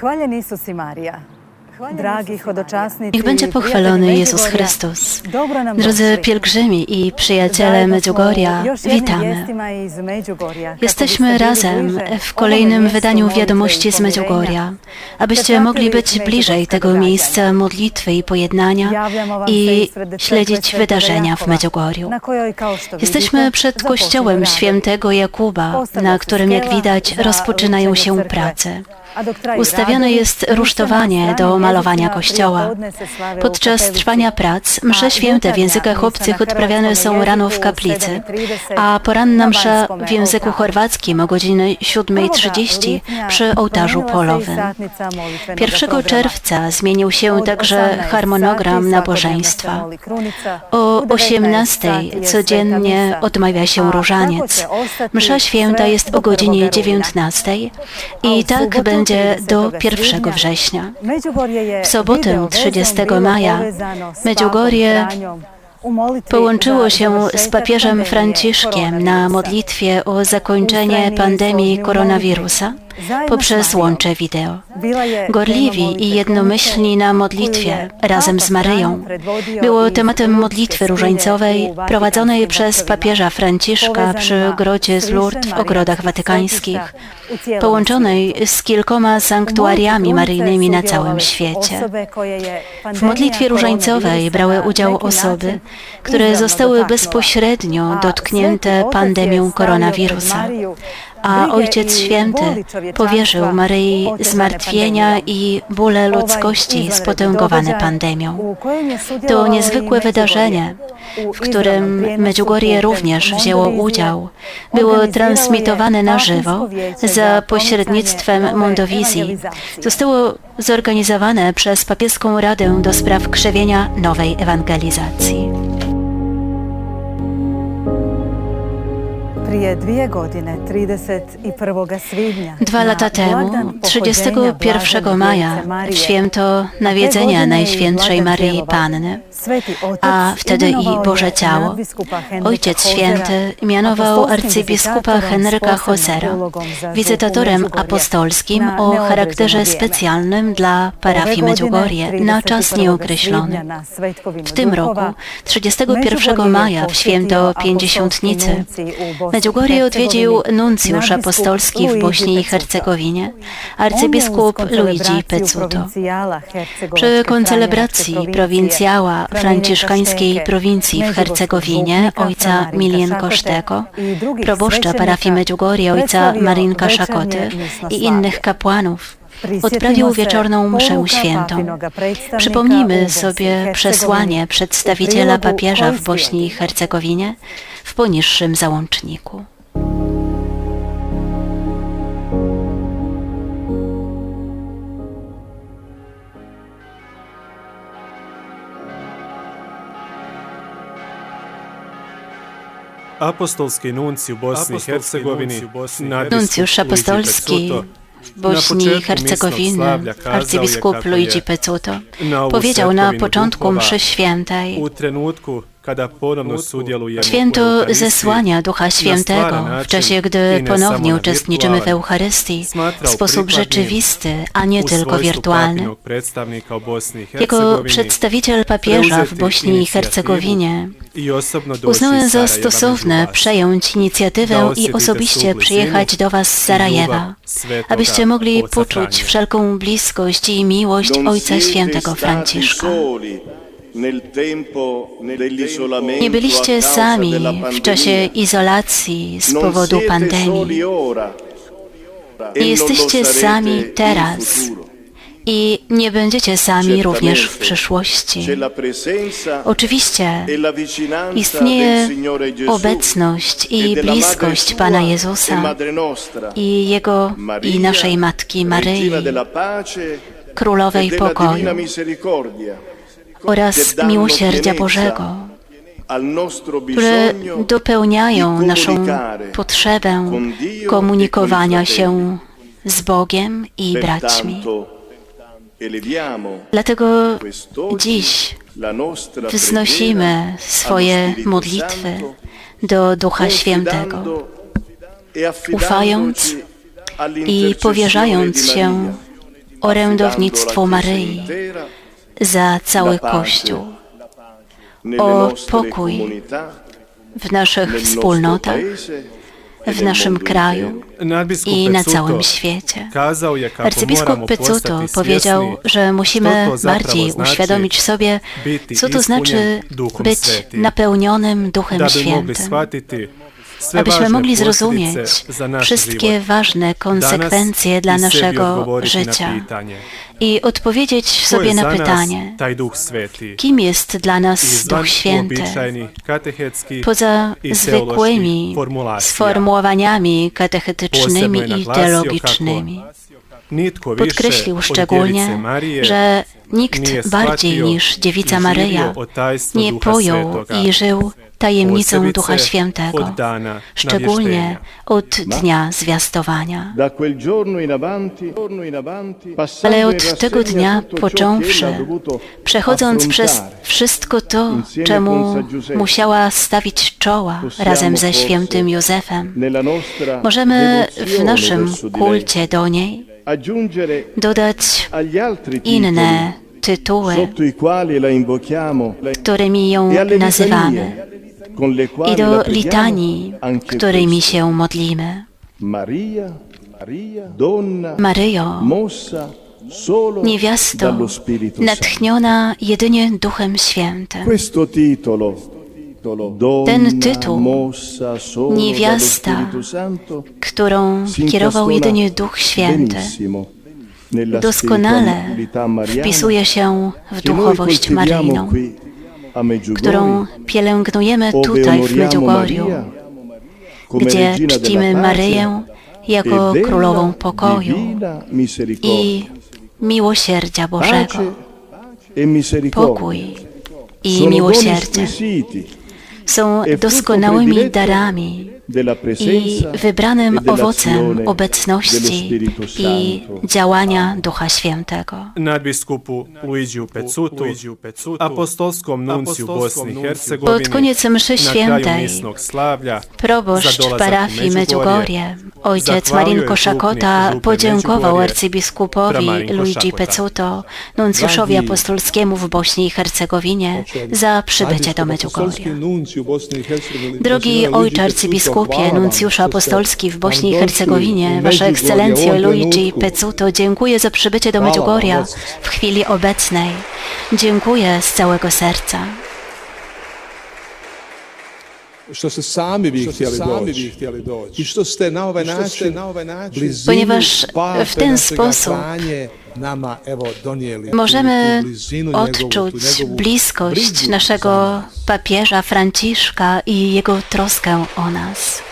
Hvaljen Isus i Marija. Dragi hodočasnici, Niech będzie pochwalony Jezus Chrystus. Drodzy pielgrzymi i przyjaciele Medjugorja, witamy. Jesteśmy razem w kolejnym wydaniu wiadomości z. Medjugorja, abyście mogli być bliżej tego miejsca modlitwy i pojednania i śledzić wydarzenia w Medjugorju. Jesteśmy przed kościołem świętego Jakuba, na którym jak widać rozpoczynają się prace. Ustawione jest rusztowanie do malowania kościoła. Podczas trwania prac msze święte w językach obcych odprawiane są rano w kaplicy, 7:30 a poranna na msza w języku chorwackim o godzinie 7.30 lipnja przy ołtarzu polowym. satnica molitvenoga 1 programa. czerwca zmienił się także 18 harmonogram nabożeństwa. O u 19 18 sati je sveta codziennie misa. odmawia się tako różaniec. Msza święta jest o godzinie 1. rujna. 19 A u i tak subotu będzie do 30. 1 svibnja września. W sobotę video vezom 30 bilo maja Medjugorje Połączyło się z papieżem Franciszkiem na modlitwie o zakończenie pandemii koronawirusa poprzez łącze wideo. Gorliwi i jednomyślni na modlitwie razem z Maryją było tematem modlitwy różańcowej prowadzonej przez papieża Franciszka przy s z Lourdes w ogrodach watykańskich, połączonej z kilkoma sanktuariami maryjnymi na całym świecie. W modlitwie różańcowej brały udział osoby, które zostały bezpośrednio dotknięte pandemią koronawirusa, a Ojciec Święty powierzył Maryi zmartwienia i bóle ludzkości spotęgowane pandemią. To niezwykłe wydarzenie, w którym Medjugorje również wzięło udział, było transmitowane na żywo za pośrednictwem Mondowizji. Zostało zorganizowane przez Papieską Radę do Spraw Krzewienia Nowej Ewangelizacji. Dwa lata temu, blagdan pochođenja 31 Blažene maja, w święto nawiedzenia Najświętszej Maryi Panny, a wtedy i Boże Ciało, Ojciec Święty mianował arcybiskupa Henryka Hosera wizytatorem apostolskim o charakterze specjalnym dla parafii Medjugorje na czas 31. nieokreślony. W tym roku, 31 Međugorje je maja, w święto Pięćdziesiątnicy, Medjugorje odwiedził nuncjusz apostolski w Bośni i. Hercegowinie, arcybiskup Luigi Pezzuto. Przy koncelebracji prowincjała franciszkańskiej prowincji w Hercegowinie ojca Milienko drugih proboszcza parafii Medjugorje ojca Marinka Szakoty i innych kapłanów, odprawił wieczorną mszę świętą. Przypomnijmy sobie przesłanie przedstawiciela papieża w Bośni i. Hercegowinie w poniższym załączniku. Apostolski nuncij u Bosni i Hercegovini, Nuncjusz apostolski w Bośni i Hercegowiny, arcybiskup Luigi Pezzuto, powiedział na początku mszy świętej, kada Święto zesłania Ducha Świętego. w czasie, gdy ponownie uczestniczymy w Eucharystii w sposób rzeczywisty, a nie tylko wirtualny. Jako przedstawiciel papieża w Bośni i Hercegowinie. uznałem za stosowne przejąć inicjatywę i osobiście przyjechać do Was z Sarajewa, abyście mogli poczuć wszelką bliskość i miłość Ojca Świętego Franciszka. Nie byliście sami w czasie izolacji z powodu pandemii. E Nie lo jesteście sami teraz. i nie będziecie sami również w przyszłości. Oczywiście e istnieje obecność e i Madre bliskość Pana e Jezusa i Jego i naszej Matki Maryi, e Królowej Pokoju oraz miłosierdzia Bożego, które dopełniają naszą potrzebę e komunikowania się z Bogiem i braćmi. Dlatego dziś wznosimy swoje modlitwy do Ducha Świętego, e ufając i powierzając się Maria, orędownictwo Maryi za cały Kościół, o pokój. w naszych wspólnotach, w naszym kraju. i na całym świecie. Arcybiskup Pecuto powiedział, że musimy bardziej uświadomić sobie, co to znaczy być napełnionym Duchem Świętym. Abyśmy mogli zrozumieć wszystkie ważne konsekwencje dla naszego życia. I odpowiedzieć sobie na pytanie, kim jest dla nas Duch Święty, poza zwykłymi sformułowaniami katechetycznymi i teologicznymi. Podkreślił od szczególnie, że nikt bardziej niż Dziewica Maryja nie pojął i żył tajemnicą Ducha Świętego, szczególnie od dnia zwiastowania. Ale in od tego dnia począwszy, przechodząc przez wszystko to, czemu musiała stawić czoła razem ze świętym Józefem, możemy w naszym kulcie do niej dodać inne tytuły, którymi ją e nazywamy i do litanii, którymi się modlimy. Maria, Maria, donna Maryjo, niewiasto, natchniona jedynie Duchem Świętym. Ten tytuł, niewiasta, którą kierował jedynie Duch Święty, doskonale wpisuje się w che noi duchowość Maryjną, którą pielęgnujemy tutaj w Medjugorju, gdzie czcimy Maryję e jako królową pokoju i miłosierdzia Bożego. E Pokój i miłosierdzie są e doskonałymi darami i wybranym e owocem obecności i działania Ducha Świętego. nadbiskupu Luigiju Pecutu, apostolskom i Hercegovini, Pod koniec mszy na świętej proboszcz parafii Medjugorje, ojciec Marinko Szakota, podziękował Medjugorje, arcybiskupowi Luigi. Pecuto, nuncjuszowi apostolskiemu w Bośni i Hercegowinie, za przybycie do Medjugorja. Drogi ojcze arcybiskupie, nuncjuszu apostolski w Bośni i Hercegowinie, Wasza Ekscelencjo Luigi Pecuto, dziękuję za przybycie do Medjugorja w chwili obecnej. Dziękuję z całego serca. Što ste sami bi htjeli doći i što ste na ovaj način Ponieważ Pape w ten sposób Franje nama evo donijeli Możemy odczuć bliskość naszego nas. papieża Franciszka i jego troskę o nas.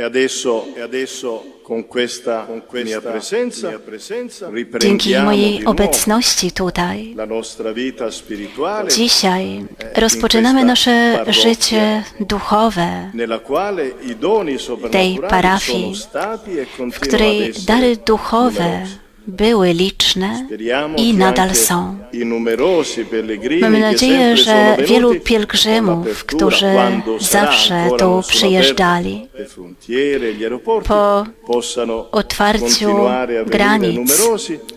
E adesso, e adesso con questa, con questa mia presenza, mia presenza Dzięki mojej obecności tutaj, la nostra vita spirituale. Dzisiaj rozpoczynamy nasze życie duchowe, nella quale i doni tej parafii, sono stati e w której dary duchowe numerosi. Były liczne i nadal są. Mamy nadzieję, że wielu pielgrzymów, którzy zawsze tu przyjeżdżali, po otwarciu granic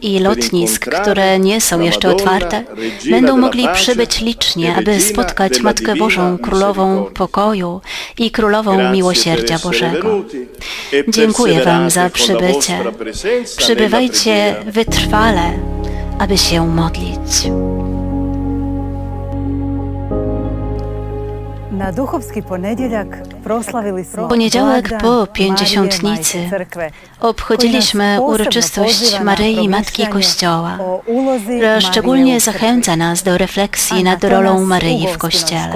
i lotnisk, które nie są jeszcze otwarte, będą mogli przybyć licznie, aby spotkać Matkę Bożą, Królową. Pokoju i Królową Miłosierdzia Bożego. e Dziękuję Wam za przybycie. Przybywajcie wytrwale, aby się modlić. Na smo Poniedziałek blagdan po Pięćdziesiątnicy obchodziliśmy uroczystość Maryi Matki Kościoła, która szczególnie zachęca nas do refleksji nad rolą Maryi w Kościele.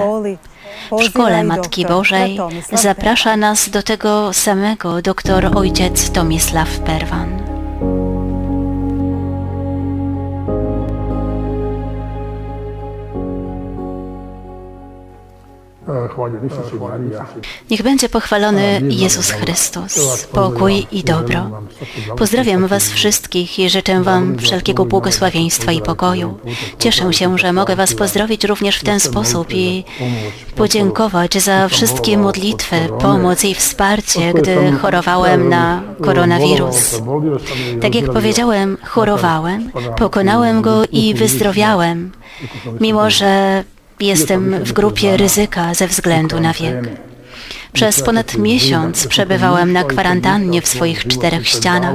W szkole Matki Bożej zaprasza nas do tego samego doktor ojciec Tomisław Perwan. Niech będzie pochwalony Jezus Chrystus, pokój i dobro. Pozdrawiam Was wszystkich i życzę Wam wszelkiego błogosławieństwa i pokoju. Cieszę się, że mogę Was pozdrowić również w ten sposób i podziękować za wszystkie modlitwy, pomoc i wsparcie, gdy chorowałem na koronawirus. Tak jak powiedziałem, chorowałem, pokonałem go i wyzdrowiałem, mimo że jestem w grupie ryzyka ze względu na wiek. Przez ponad miesiąc przebywałem na kwarantannie w swoich czterech ścianach,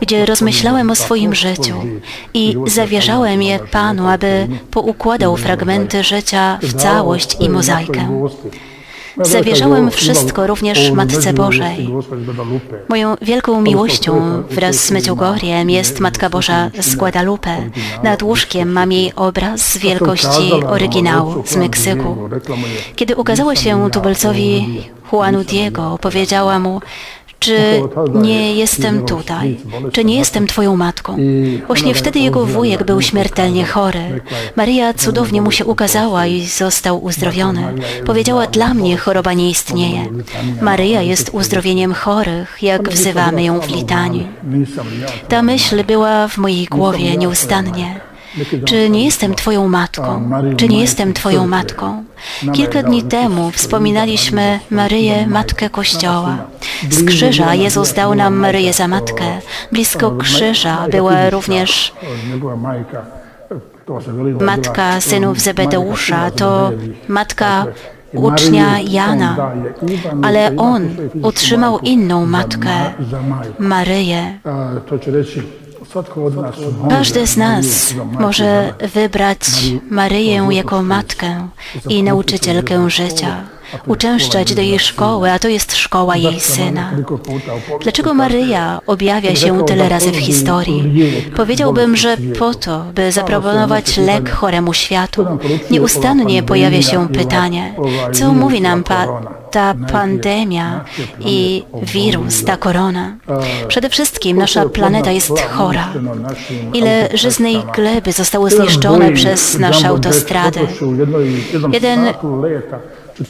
gdzie rozmyślałem o swoim życiu i zawierzałem je Panu, aby poukładał fragmenty życia w całość i mozaikę. Zawierzałem wszystko również Matce Bożej. Moją wielką miłością wraz z Medjugorjem jest Matka Boża z Guadalupe. Nad łóżkiem mam jej obraz wielkości oryginału z Meksyku. Kiedy ukazała się tubylcowi Juanu Diego, powiedziała mu, czy nie jestem tutaj? Czy nie jestem Twoją matką? Właśnie wtedy jego wujek był śmiertelnie chory. Maryja cudownie mu się ukazała i został uzdrowiony. Powiedziała, dla mnie choroba nie istnieje. Maryja jest uzdrowieniem chorych, jak wzywamy ją w litanii. Ta myśl była w mojej głowie nieustannie. Czy nie jestem Twoją matką? Czy nie jestem Twoją matką? Kilka dni temu wspominaliśmy Maryję, Matkę Kościoła. Z krzyża Jezus dał nam Maryję za matkę. Blisko krzyża była również matka synów Zebedeusza, to matka ucznia Jana, ale on utrzymał inną matkę, Maryję. Każdy z nas może wybrać Maryję jako matkę i nauczycielkę życia, uczęszczać do jej szkoły, a to jest szkoła jej syna. Dlaczego Maryja objawia się tyle razy w historii? Powiedziałbym, że po to, by zaproponować lek choremu światu. Nieustannie pojawia się pytanie, co mówi nam ta pandemia i wirus, ta korona. Przede wszystkim nasza planeta jest chora. Ile żyznej gleby zostało zniszczone przez nasze autostrady. Jeden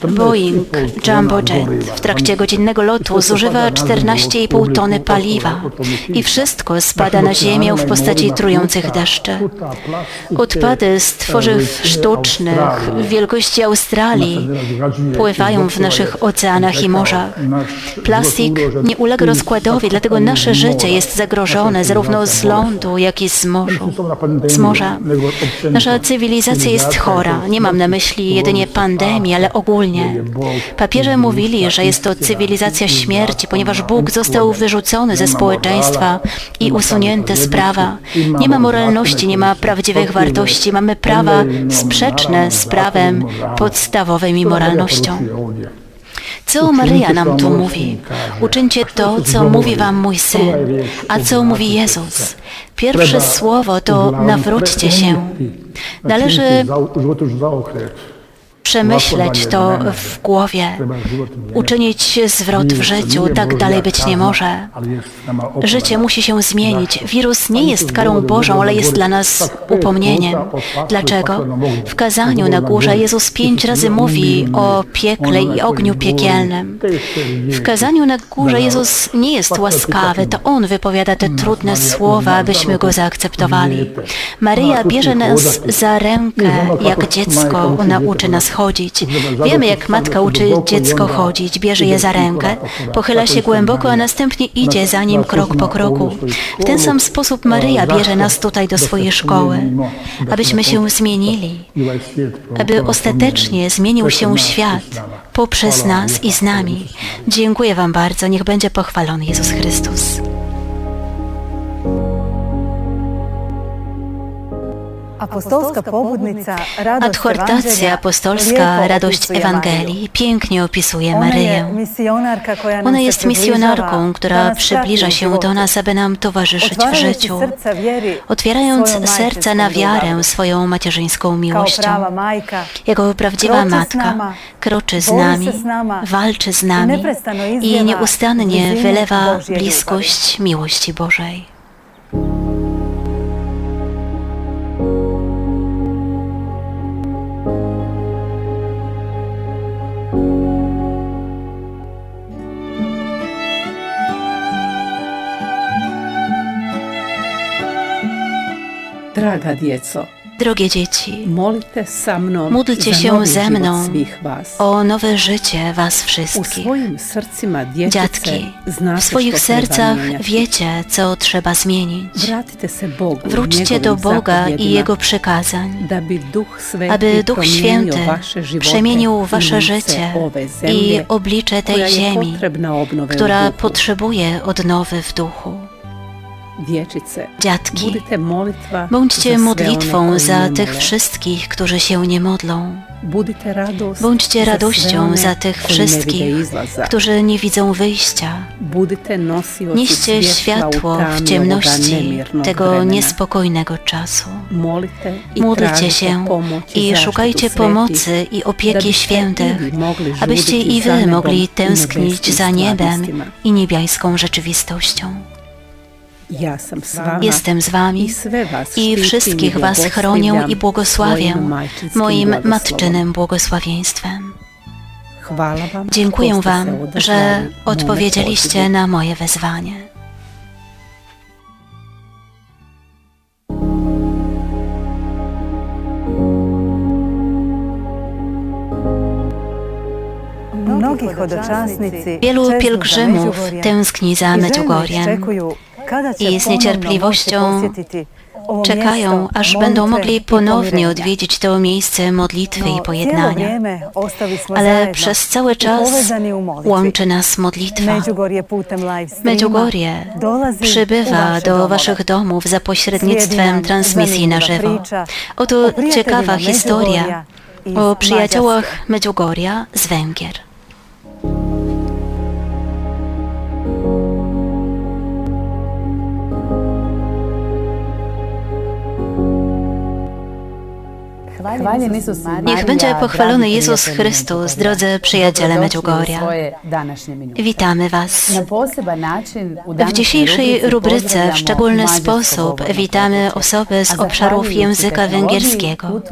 Boeing Jumbo Jet w trakcie godzinnego lotu zużywa 14,5 tony paliwa i wszystko spada na ziemię w postaci trujących deszczy. Odpady z tworzyw sztucznych wielkości Australii pływają w naszych oceanach i morzach. Plastik nie ulega rozkładowi, dlatego nasze życie jest zagrożone zarówno z lądu, jak i z morzu. Z morza. Nasza cywilizacja jest chora. Nie mam na myśli jedynie pandemii, ale ogólnie Papieże mówili, że jest to cywilizacja śmierci, ponieważ Bóg został wyrzucony ze społeczeństwa i usunięty z prawa. Nie ma moralności, nie ma prawdziwych wartości, mamy prawa sprzeczne z prawem podstawowym i moralnością. Co Maryja nam tu mówi? Uczyńcie to, co mówi wam mój Syn. A co mówi Jezus? Pierwsze słowo to nawróćcie się. Należy przemyśleć to w głowie, uczynić zwrot w życiu, tak dalej być nie może. Życie musi się zmienić. Wirus nie jest karą Bożą, ale jest dla nas upomnieniem. Dlaczego? W kazaniu na górze Jezus pięć razy mówi o piekle i ogniu piekielnym. W kazaniu na górze Jezus nie jest łaskawy, to On wypowiada te trudne słowa, abyśmy Go zaakceptowali. Maryja bierze nas za rękę, jak dziecko nauczy nas chodzić. Wiemy, jak matka uczy dziecko chodzić, bierze je za rękę, pochyla się głęboko, a następnie idzie za nim krok po kroku. W ten sam sposób Maryja bierze nas tutaj do swojej szkoły, abyśmy się zmienili, aby ostatecznie zmienił się świat poprzez nas i z nami. Dziękuję Wam bardzo. Niech będzie pochwalony Jezus Chrystus. Adhortacja apostolska Radość Ewangelii. Pięknie opisuje Maryję. Ona jest misjonarką, która przybliża się do nas, aby nam towarzyszyć w życiu, otwierając serca na wiarę swoją macierzyńską miłością. Jako prawdziwa matka kroczy z nami, walczy z nami i nieustannie wylewa bliskość miłości Bożej. Drogie dzieci, módlcie się ze mną o nowe życie Was wszystkich. Dziadki, w swoich sercach wiecie, co trzeba zmienić. Wróćcie do Boga i Jego przykazań, aby Duch Święty przemienił Wasze życie i oblicze tej ziemi, która potrzebuje odnowy w duchu. Dziadki, bądźcie modlitwą za tych wszystkich, którzy się nie modlą. Bądźcie radością za tych wszystkich, którzy nie widzą wyjścia. Nieście światło w ciemności tego niespokojnego czasu. Módlcie się i szukajcie pomocy i opieki świętych, abyście i wy mogli tęsknić za niebem i niebiańską rzeczywistością. Jestem z wami i wszystkich was chronię i błogosławię moim matczynym błogosławieństwem. Dziękuję Wam, że odpowiedzieliście na moje wezwanie. Wielu pielgrzymów tęskni za Medjugorjem i z niecierpliwością czekają, aż będą mogli ponownie odwiedzić to miejsce modlitwy No, i cijelo pojednania. Ale przez cały czas łączy nas modlitwa. Medjugorje przybywa do waszych domów za pośrednictwem transmisji na żywo. Oto ciekawa historia o przyjaciołach. Medjugorja z Węgier. Niech będzie pochwalony Jezus Chrystus, drodzy przyjaciele Medjugorja. Witamy Was. W dzisiejszej rubryce w szczególny sposób witamy osoby z obszarów języka węgierskiego,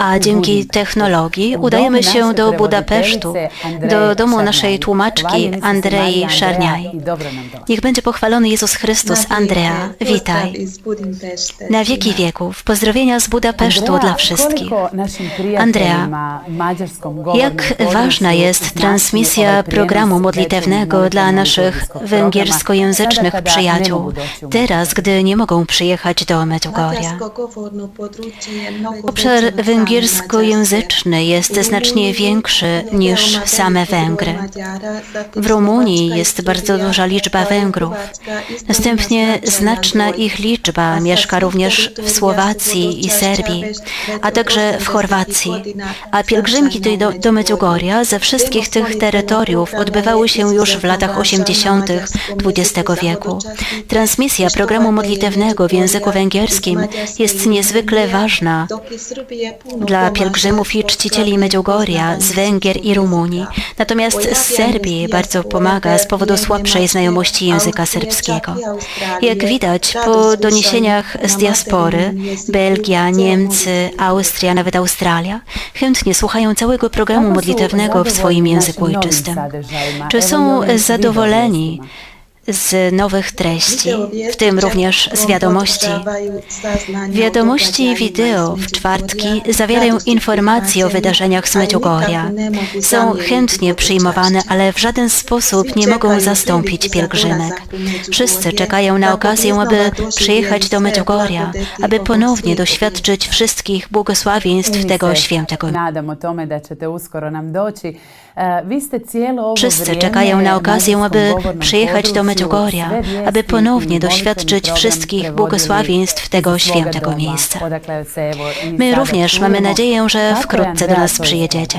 a dzięki technologii udajemy się do Budapesztu, do domu naszej tłumaczki Andrei Szarniaj. Niech będzie pochwalony Jezus Chrystus. Andrea, witaj. Na wieki wieków. Pozdrowienia z Budapesztu dla wszystkich. Andrea, jak ważna jest transmisja programu modlitewnego dla naszych węgierskojęzycznych przyjaciół, teraz, gdy nie mogą przyjechać do Medjugorja? Obszar węgierskojęzyczny jest znacznie większy niż same Węgry. W Rumunii jest bardzo duża liczba Węgrów. Następnie znaczna ich liczba mieszka również w Słowacji i Serbii, a także w Chorwacji. A pielgrzymki do, do Medjugorja ze wszystkich tych terytoriów odbywały się już w latach 80. XX wieku. Transmisja programu modlitewnego w języku węgierskim jest niezwykle ważna dla pielgrzymów i czcicieli Medjugorja z Węgier i Rumunii. Natomiast z Serbii bardzo pomaga z powodu słabszej znajomości języka serbskiego. Jak widać po doniesieniach z diaspory, Belgia, Niemcy, Austria, nawet Australia, chętnie słuchają całego programu modlitewnego w swoim języku ojczystym. Czy są zadowoleni z nowych treści, w tym również z wiadomości. Wiadomości wideo w czwartki zawierają informacje o wydarzeniach z Medjugorja. Są chętnie przyjmowane, ale w żaden sposób nie mogą zastąpić pielgrzymek. Wszyscy czekają na okazję, aby przyjechać do Medjugorja, aby ponownie doświadczyć wszystkich błogosławieństw tego świętego. Nadamo tome da ćete uskoro nam doći. E, Wszyscy czekają na okazję, aby przyjechać do Medjugorja, aby ponownie doświadczyć wszystkich błogosławieństw tego świętego miejsca. My również mamy nadzieję, że wkrótce do nas przyjedziecie.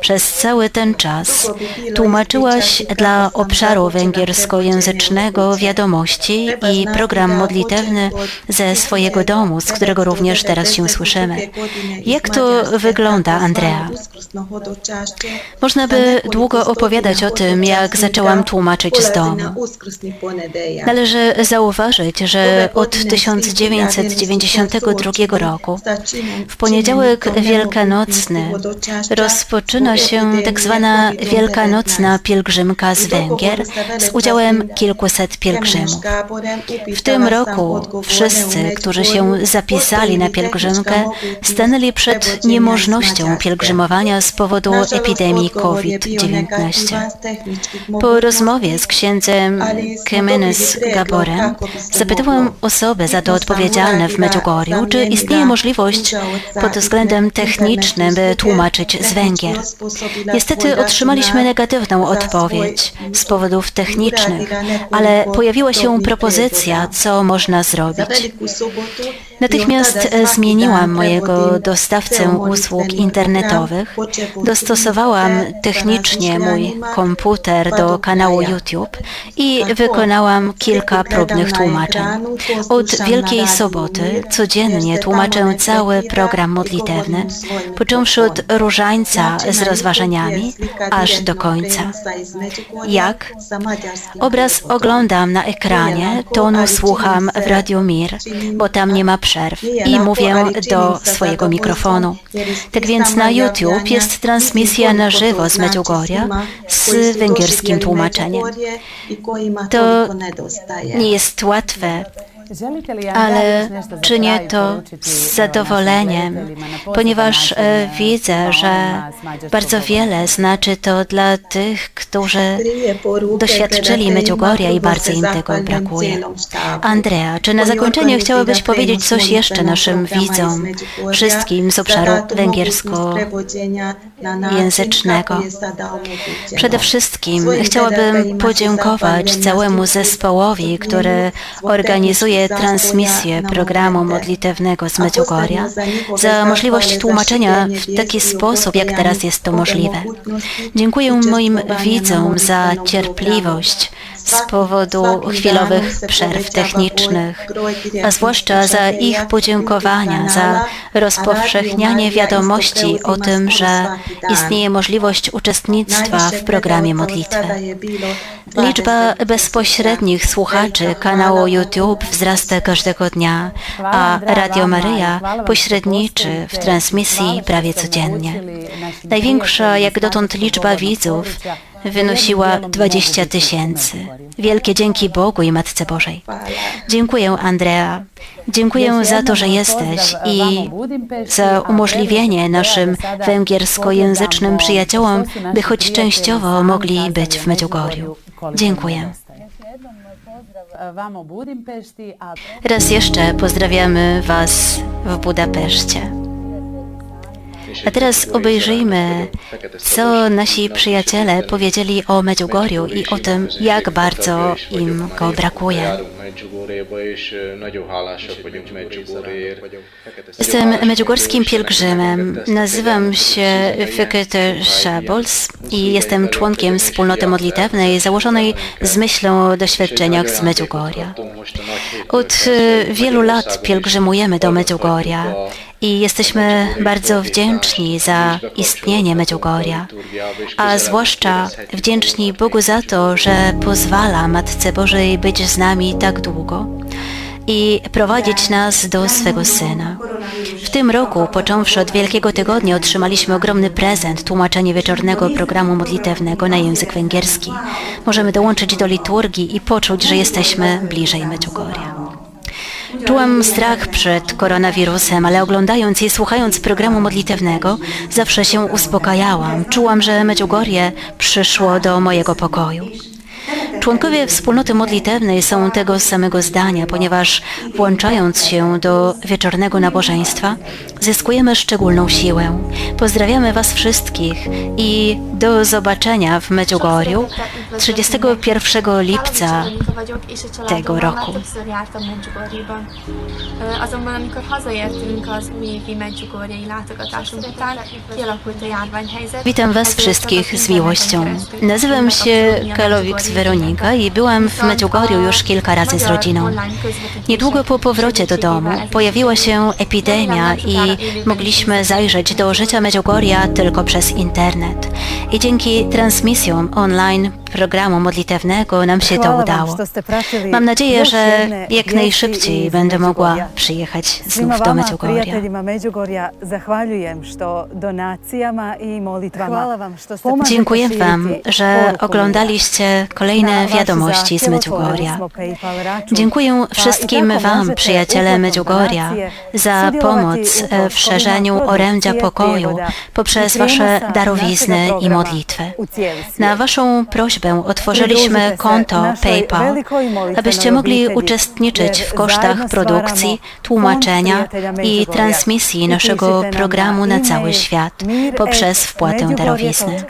Przez cały ten czas tłumaczyłaś dla obszaru węgierskojęzycznego wiadomości i program modlitewny ze swojego domu, z którego również teraz się słyszymy. Jak to wygląda, Andrea? Można by długo opowiadać o tym, jak zaczęłam tłumaczyć z domu. Należy zauważyć, że od 1992 roku w poniedziałek wielkanocny rozpoczęłam rozpoczyna się tak zwana Wielkanocna Pielgrzymka z Węgier z udziałem kilkuset pielgrzymów. W tym roku wszyscy, którzy się zapisali na pielgrzymkę, stanęli przed niemożnością pielgrzymowania z powodu epidemii COVID-19. Po rozmowie z księdzem Kemenes Gaborem zapytałam osoby za to odpowiedzialne w Medjugorju, czy istnieje możliwość pod względem technicznym, by tłumaczyć z Węgier. Niestety otrzymaliśmy negatywną odpowiedź z powodów technicznych, ale pojawiła się propozycja, co można zrobić. Natychmiast zmieniłam mojego dostawcę usług internetowych, dostosowałam technicznie mój komputer do kanału YouTube i wykonałam kilka próbnych tłumaczeń. Od Wielkiej Soboty codziennie tłumaczę cały program modlitewny, począwszy od różańca z rozważaniami, aż do końca. Jak? Obraz oglądam na ekranie, tonu słucham w Radio Mir, bo tam nie ma przerw i mówię do swojego mikrofonu. Tak więc na YouTube jest transmisja na żywo z Medjugorja z węgierskim tłumaczeniem. To nie jest łatwe, ale czynię to z zadowoleniem, ponieważ e, widzę, że bardzo wiele znaczy to dla tych, którzy doświadczyli Medjugorja i bardzo im tego brakuje. Andrea, czy na zakończenie chciałabyś powiedzieć coś jeszcze naszym widzom, wszystkim z obszaru węgierskojęzycznego? Przede wszystkim chciałabym podziękować całemu zespołowi, który organizuje transmisję programu modlitewnego z Medjugorja za możliwość tłumaczenia w taki sposób, jak teraz jest to możliwe. Dziękuję moim widzom za cierpliwość z powodu chwilowych przerw technicznych, a zwłaszcza za ich podziękowania za rozpowszechnianie wiadomości o tym, że istnieje możliwość uczestnictwa w programie modlitwy. Liczba bezpośrednich słuchaczy kanału YouTube wzrasta każdego dnia, a Radio Maryja pośredniczy w transmisji prawie codziennie. Największa jak dotąd liczba widzów wynosiła 20 tysięcy. Wielkie dzięki Bogu i Matce Bożej. Dziękuję, Andrea. Dziękuję za to, że jesteś i za umożliwienie naszym węgierskojęzycznym przyjaciołom, by choć częściowo mogli być w Medjugorju. Dziękuję. Raz jeszcze pozdrawiamy Was w Budapeszcie. A teraz obejrzyjmy, co nasi przyjaciele powiedzieli o Medjugorju i o tym, jak bardzo im go brakuje. Jestem medjugorskим pielgrzymem. Nazywam się Fekete Szabols i jestem członkiem wspólnoty modlitewnej założonej z myślą o doświadczeniach z Medjugorja. Od wielu lat pielgrzymujemy do Medjugorja i jesteśmy bardzo wdzięczni za istnienie Medjugorja, a zwłaszcza wdzięczni Bogu za to, że pozwala Matce Bożej być z nami tak długo i prowadzić nas do swego Syna. W tym roku, począwszy od Wielkiego Tygodnia, otrzymaliśmy ogromny prezent, tłumaczenie wieczornego programu modlitewnego na język węgierski. Możemy dołączyć do liturgii i poczuć, że jesteśmy bliżej Medjugorja. Czułam strach przed koronawirusem, ale oglądając i słuchając programu modlitewnego, zawsze się uspokajałam. Czułam, że Medjugorje przyszło do mojego pokoju. Członkowie wspólnoty modlitewnej są tego samego zdania, ponieważ włączając się do wieczornego nabożeństwa, zyskujemy szczególną siłę. Pozdrawiamy Was wszystkich i do zobaczenia w Medjugorju 31 lipca tego roku. Azonban, amikor hazaértünk az újévi medjugorjai látogatásunk után, kialakult a járványhelyzet. Witam Was wszystkich z miłością. Nazywam się Kalowiks Weronika i byłam w Medjugorju już kilka razy z rodziną. Niedługo po powrocie do domu pojawiła się epidemia i mogliśmy zajrzeć do życia Medjugorja tylko przez internet. I dzięki transmisjom online programu modlitewnego nam się to udało. Mam nadzieję, że jak najszybciej będę mogła Međugorja. przyjechać znów do Međugorja, Dziękuję Wam, że oglądaliście kolejne wiadomości z račun, Dziękuję wszystkim Wam, przyjaciele donacije za pomoc w szerzeniu orędzia pokoju poprzez Wasze darowizny i modlitwy. Na Waszą prośbę otworzyliśmy Pridružite se konto PayPal, abyście mogli uczestniczyć w kosztach produkcji, tłumaczenia i transmisji naszego programu na cały świat poprzez at wpłatę darowizny.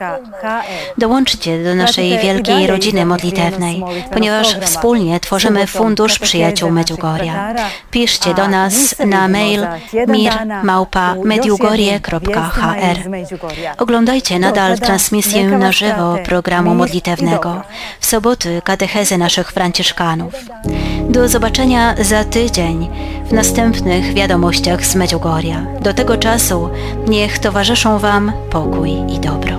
Dołączcie do naszej wielkiej rodziny modlitewnej, ponieważ wspólnie tworzymy Fundusz Przyjaciół Medjugorja. Piszcie do nas na mail mir.medjugorje.hr. Oglądajcie nadal transmisję na żywo programu modlitewnego. Prawnego, w soboty katechezy naszych Franciszkanów. Do zobaczenia za tydzień w następnych wiadomościach z Medjugorja. Do tego czasu niech towarzyszą Wam pokój i dobro.